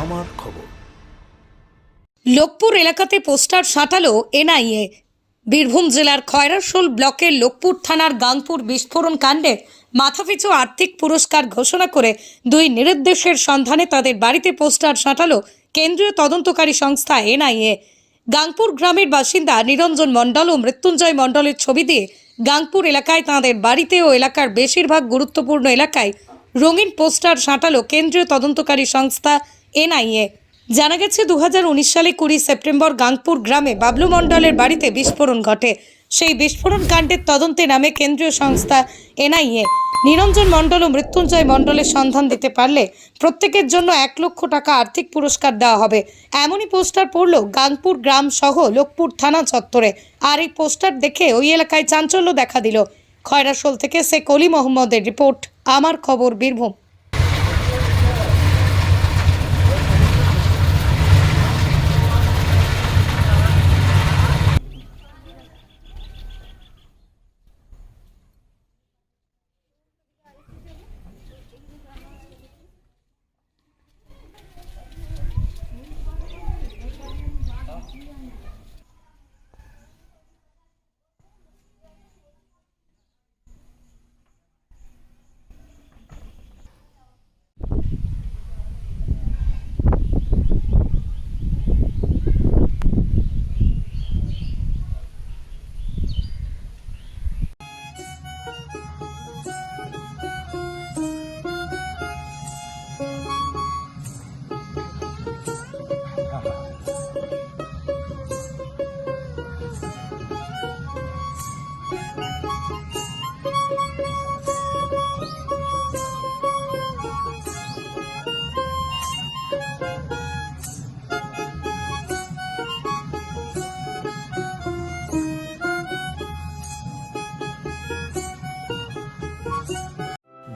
আমার খবর। লোকপুর এলাকাতে পোস্টার সাঁটালো এনআইএ। বীরভূম জেলার খয়রাশোল ব্লকের লোকপুর থানার গাংপুর বিস্ফোরণ কাণ্ডে মাথাপিছু আর্থিক পুরস্কার ঘোষণা করে দুই নিরুদ্দেশের সন্ধানে তাদের বাড়িতে পোস্টার সাঁটালো কেন্দ্রীয় তদন্তকারী সংস্থা এনআইএ। গাংপুর গ্রামের বাসিন্দা নিরঞ্জন মণ্ডল ও মৃত্যুঞ্জয় মণ্ডলের ছবি দিয়ে গাংপুর এলাকায় তাঁদের বাড়িতে ও এলাকার বেশিরভাগ গুরুত্বপূর্ণ এলাকায় রঙিন পোস্টার সাঁটালো কেন্দ্রীয় তদন্তকারী সংস্থা এনআইএ। জানা গেছে দু হাজার উনিশ সালে কুড়ি সেপ্টেম্বর গাংপুর গ্রামে বাবলু মণ্ডলের বাড়িতে বিস্ফোরণ ঘটে। সেই বিস্ফোরণ কাণ্ডের তদন্তে নামে কেন্দ্রীয় সংস্থা এনআইএ। নিরঞ্জন মণ্ডল ও মৃত্যুঞ্জয় মণ্ডলের সন্ধান দিতে পারলে প্রত্যেকের জন্য এক লক্ষ টাকা আর্থিক পুরস্কার দেওয়া হবে। এমনই পোস্টার পড়ল গাংপুর গ্রাম সহ লোকপুর থানা চত্বরে। আর এই পোস্টার দেখে ওই এলাকায় চাঞ্চল্য দেখা দিল। খয়রাসোল থেকে শেখ অলি মোহাম্মদের রিপোর্ট, আমার খবর, বীরভূম।